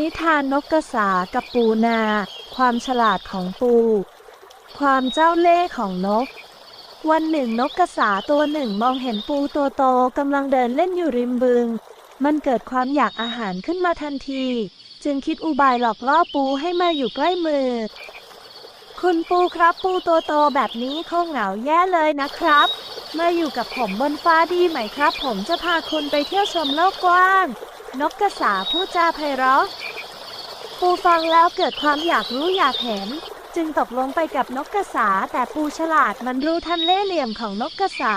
นิทานนกกระสากับปูนา ความฉลาดของปู ความเจ้าเล่ห์ของนก วันหนึ่งนกกระสาตัวหนึ่งมองเห็นปูตัวโตกำลังเดินเล่นอยู่ริมบึง มันเกิดความอยากอาหารขึ้นมาทันที จึงคิดอุบายหลอกล่อปูให้มาอยู่ใกล้มือ คุณปูครับปูตัวโตแบบนี้คงเหงาแย่เลยนะครับมาอยู่กับผมบนฟ้าดีไหมครับ ผมจะพาคุณไปเที่ยวชมโลกกว้าง นกกระสาพูดจาไพเราะ ปูฟังแล้วเกิดความอยากรู้อยากเห็น จึงตกลงไปกับนกกระสา แต่ปูฉลาดมันรู้ทันเล่ห์เหลี่ยมของนกกระสา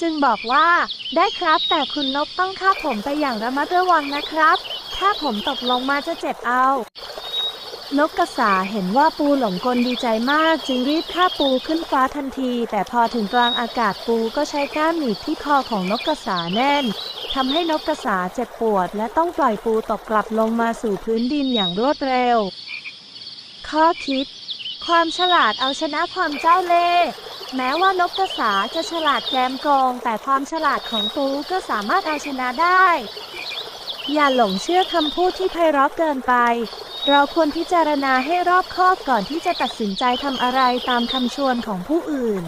จึงบอกว่า ได้ครับแต่คุณนกต้องฆ่าผมไปอย่างระมัดระวังนะครับ ถ้าผมตกลงมาจะเจ็บเอา นกกระสาเห็นว่าปูหลงกลดีใจมาก จึงรีบฆ่าปูขึ้นฟ้าทันที แต่พอถึงกลางอากาศปูก็ใช้ก้านหนีบที่คอของนกกระสาแน่นทำให้นกกระสาเจ็บปวด และต้องปล่อยปูตกกลับลงมาสู่พื้นดินอย่างรวดเร็ว ข้อคิด ความฉลาดเอาชนะความเจ้าเล่ห์แม้ว่านกกระสาจะฉลาดแกมโกงแต่ความฉลาดของปูก็สามารถเอาชนะได้ อย่าหลงเชื่อคำพูดที่ไพเราะเกินไป เราควรพิจารณาให้รอบคอบก่อนที่จะตัดสินใจทำอะไรตามคำชวนของผู้อื่น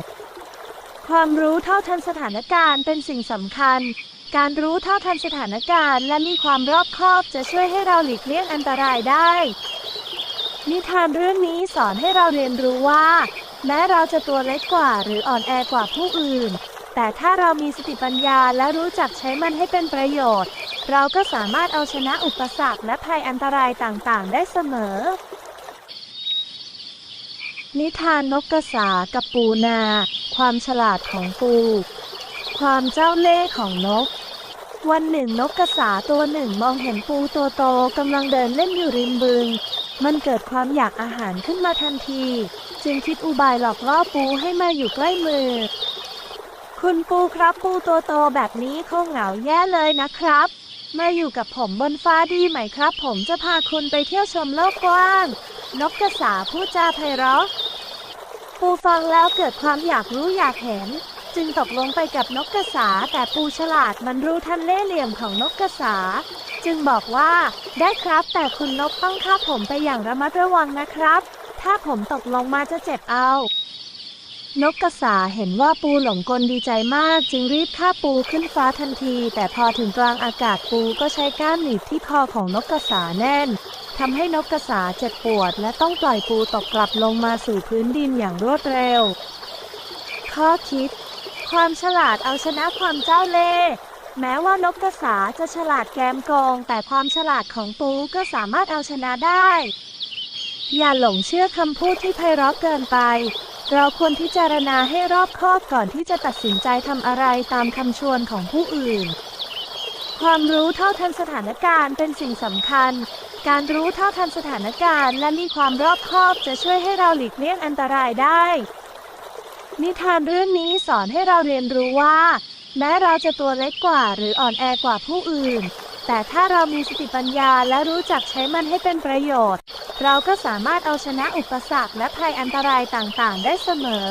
ความรู้เท่าทันสถานการณ์เป็นสิ่งสำคัญ การรู้เท่าทันสถานการณ์และมีความรอบคอบจะช่วยให้เราหลีกเลี่ยงอันตรายได้ นิทานเรื่องนี้สอนให้เราเรียนรู้ว่า แม้เราจะตัวเล็กกว่าหรืออ่อนแอกว่าผู้อื่น แต่ถ้าเรามีสติปัญญาและรู้จักใช้มันให้เป็นประโยชน์ เราก็สามารถเอาชนะอุปสรรคและภัยอันตรายต่างๆ ได้เสมอ นิทานนกกระสากับปูนา ความฉลาดของปู ความเจ้าเล่ห์ของนก วันหนึ่งนกกระสาตัวหนึ่งมองเห็นปูตัวโตกำลังเดินเล่นอยู่ริมบึง มันเกิดความอยากอาหารขึ้นมาทันที จึงคิดอุบายหลอกล่อปูให้มาอยู่ใกล้มือ คุณปูครับปูตัวโตแบบนี้คงเหงาแย่เลยนะครับ มาอยู่กับผมบนฟ้าดีไหมครับ ผมจะพาคุณไปเที่ยวชมโลกกว้าง นกกระสาพูดจาไพเราะปูฟังแล้วเกิดความอยากรู้อยากเห็น จึงตกลงไปกับนกกระสา แต่ปูฉลาดมันรู้ทันเล่เหลี่ยมของนกกระสา จึงบอกว่าได้ครับแต่คุณนกต้องฆ่าผมไปอย่างระมัดระวังนะครับ ถ้าผมตกลงมาจะเจ็บเอา นกกระสาเห็นว่าปูหลงกลดีใจมากจึงรีบฆ่าปูขึ้นฟ้าทันที แต่พอถึงกลางอากาศปูก็ใช้ก้านหนีบที่คอของนกกระสาแน่นทำให้นกกระสาเจ็บปวด และต้องปล่อยปูตกกลับลงมาสู่พื้นดินอย่างรวดเร็ว ข้อคิด ความฉลาดเอาชนะความเจ้าเล่ห์แม้ว่านกกระสาจะฉลาดแกมโกง แต่ความฉลาดของปูก็สามารถเอาชนะได้ อย่าหลงเชื่อคำพูดที่ไพเราะเกินไป เราควรพิจารณาให้รอบคอบก่อนที่จะตัดสินใจทำอะไรตามคำชวนของผู้อื่น ความรู้เท่าทันสถานการณ์เป็นสิ่งสำคัญ การรู้เท่าทันสถานการณ์และมีความรอบคอบจะช่วยให้เราหลีกเลี่ยงอันตรายได้ นิทานเรื่องนี้สอนให้เราเรียนรู้ว่า แม้เราจะตัวเล็กกว่าหรืออ่อนแอกว่าผู้อื่น แต่ถ้าเรามีสติปัญญาและรู้จักใช้มันให้เป็นประโยชน์ เราก็สามารถเอาชนะอุปสรรคและภัยอันตรายต่างๆ ได้เสมอ